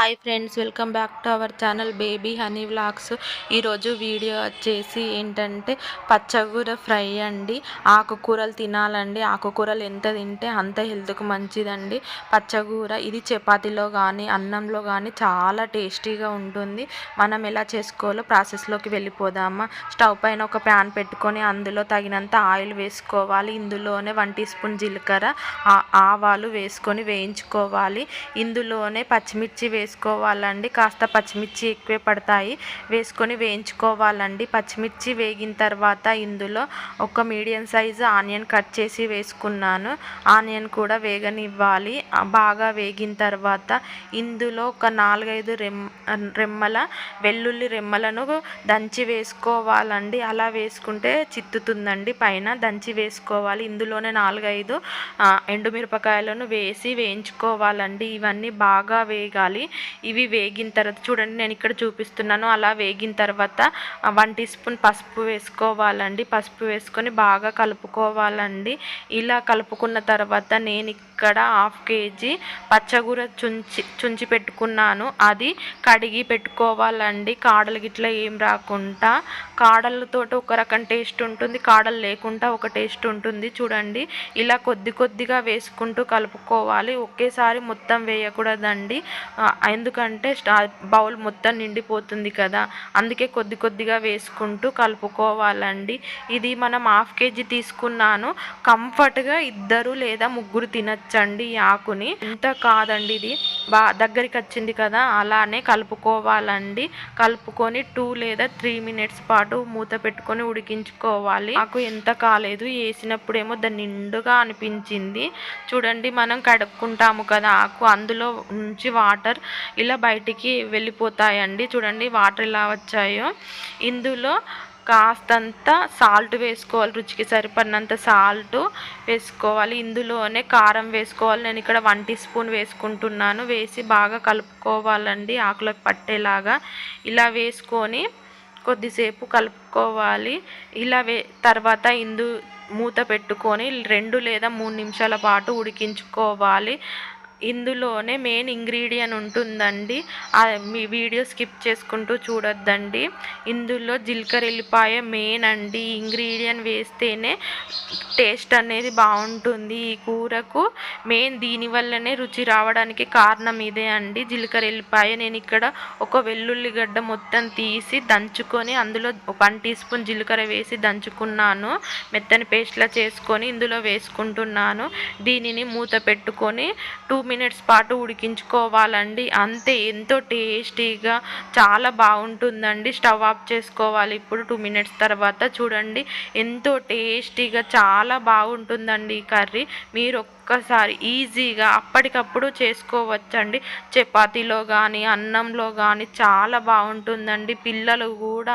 Hi friends welcome back to our channel baby honey vlogs. ఈరోజు video వచ్చేసి ఏంటంటే పచ్చగూర fry అండి. ఆకుకూరలు తినాలండి. ఆకుకూరలు ఎంత తింటే అంత హెల్త్కు మంచిదండి. పచ్చగూర ఇది చపాతీలో కానీ అన్నంలో కానీ చాలా టేస్టీగా ఉంటుంది. మనం ఎలా చేసుకోవాలో ప్రాసెస్లోకి వెళ్ళిపోదామా. స్టవ్ పైన ఒక ప్యాన్ పెట్టుకొని అందులో తగినంత ఆయిల్ వేసుకోవాలి. ఇందులోనే వన్ టీ స్పూన్ జీలకర్ర ఆవాలు వేసుకొని వేయించుకోవాలి. ఇందులోనే పచ్చిమిర్చి వేసుకోవాలండి. కాస్త పచ్చిమిర్చి ఎక్కువే పడతాయి. వేసుకొని వేయించుకోవాలండి. పచ్చిమిర్చి వేగిన తర్వాత ఇందులో ఒక మీడియం సైజు ఆనియన్ కట్ చేసి వేసుకున్నాను. ఆనియన్ కూడా వేగనివ్వాలి. బాగా వేగిన తర్వాత ఇందులో ఒక నాలుగైదు రెమ్ రెమ్మల వెల్లుల్లి రెమ్మలను దంచి వేసుకోవాలండి. అలా వేసుకుంటే చిత్తుతుందండి. పైన దంచి వేసుకోవాలి. ఇందులోనే నాలుగైదు ఎండుమిరపకాయలను వేసి వేయించుకోవాలండి. ఇవన్నీ బాగా వేగాలి. ఇవి వేగిన తర్వాత చూడండి నేను ఇక్కడ చూపిస్తున్నాను. అలా వేగిన తర్వాత వన్ టీ స్పూన్ పసుపు వేసుకోవాలండి. పసుపు వేసుకొని బాగా కలుపుకోవాలండి. ఇలా కలుపుకున్న తర్వాత నేను ఇక్కడ హాఫ్ కేజీ పచ్చగూర చుంచి చుంచి పెట్టుకున్నాను. అది కడిగి పెట్టుకోవాలండి. కాడలు గిట్లా ఏం రాకుండా. కాడలతో ఒక రకం టేస్ట్ ఉంటుంది. కాడలు లేకుండా ఒక టేస్ట్ ఉంటుంది. చూడండి. ఇలా కొద్ది కొద్దిగా వేసుకుంటూ కలుపుకోవాలి. ఒకేసారి మొత్తం వేయకూడదండి. ఎందుకంటే బౌల్ మొత్తం నిండిపోతుంది కదా. అందుకే కొద్ది కొద్దిగా వేసుకుంటూ కలుపుకోవాలండి. ఇది మనం హాఫ్ కేజీ తీసుకున్నాను. కంఫర్ట్గా ఇద్దరు లేదా ముగ్గురు తినచ్చు. ఈ ఆకుని. ఇంత కాదండి ఇది. బా దగ్గరికి వచ్చింది కదా అలానే కలుపుకోవాలండి. కలుపుకొని టూ లేదా త్రీ మినిట్స్ పాటు మూత పెట్టుకొని ఉడికించుకోవాలి. ఆకు ఎంత కాలేదు. వేసినప్పుడేమో దాన్ని నిండుగా అనిపించింది. చూడండి మనం కడుక్కుంటాము కదా ఆకు. అందులో నుంచి వాటర్ ఇలా బయటికి వెళ్ళిపోతాయండి. చూడండి వాటర్ ఎలా వచ్చాయో. ఇందులో కాస్తంత సాల్ట్ వేసుకోవాలి రుచికి సరిపడినంత సాల్ట్ వేసుకోవాలి. ఇందులోనే కారం వేసుకోవాలి. నేను ఇక్కడ వన్ టీ స్పూన్ వేసుకుంటున్నాను. వేసి బాగా కలుపుకోవాలండి ఆకులకు పట్టేలాగా. ఇలా వేసుకొని కొద్దిసేపు కలుపుకోవాలి. ఇలా వే తర్వాత ఇందు మూత పెట్టుకొని రెండు లేదా మూడు నిమిషాల పాటు ఉడికించుకోవాలి. ఇందులోనే మెయిన్ ఇంగ్రీడియంట్ ఉంటుందండి. మీ వీడియో స్కిప్ చేసుకుంటూ చూడొద్దండి. ఇందులో జీలకర్ర ఎల్లిపాయ మెయిన్ అండి ఇంగ్రీడియంట్ వేస్తేనే టేస్ట్ అనేది బాగుంటుంది ఈ కూరకు. మెయిన్ దీనివల్లనే రుచి రావడానికి కారణం ఇదే అండి. జీలకర్ర ఎల్లిపాయ నేను ఇక్కడ ఒక వెల్లుల్లిగడ్డ మొత్తం తీసి దంచుకొని అందులో వన్ టీ స్పూన్ జీలకర్ర వేసి దంచుకున్నాను. మెత్తని పేస్ట్లా చేసుకొని ఇందులో వేసుకుంటున్నాను. దీనిని మూత పెట్టుకొని టూ మినిట్స్ పాటు ఉడికించుకోవాలండి. అంతే ఎంతో టేస్టీగా చాలా బాగుంటుందండి. స్టవ్ ఆఫ్ చేసుకోవాలి ఇప్పుడు టూ మినిట్స్ తర్వాత. చూడండి ఎంతో టేస్టీగా చాలా బాగుంటుందండి ఈ కర్రీ. మీరు ఒక్కసారి ఈజీగా అప్పటికప్పుడు చేసుకోవచ్చండి. చపాతీలో కానీ అన్నంలో కానీ చాలా బాగుంటుందండి. పిల్లలు కూడా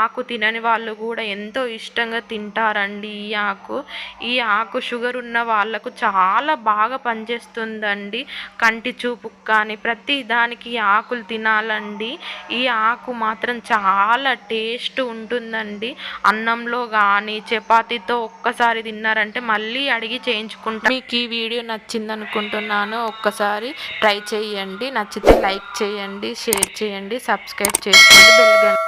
ఆకు తినని వాళ్ళు కూడా ఎంతో ఇష్టంగా తింటారండి ఈ ఆకు. ఈ ఆకు షుగర్ ఉన్న వాళ్ళకు చాలా బాగా పనిచేస్తుందండి. కంటి చూపు కానీ ప్రతి దానికి ఆకులు తినాలండి. ఈ ఆకు మాత్రం చాలా టేస్ట్ ఉంటుందండి. అన్నంలో కానీ చపాతీతో ఒక్కసారి తిన్నారంటే మళ్ళీ అడిగి చేయించుకుంటాం. మీకు ఈ వీడియో నచ్చింది అనుకుంటున్నాను ఒక్కసారి ట్రై చేయండి. నచ్చితే లైక్ చేయండి షేర్ చేయండి సబ్స్క్రైబ్ చేసుకోండి బెల్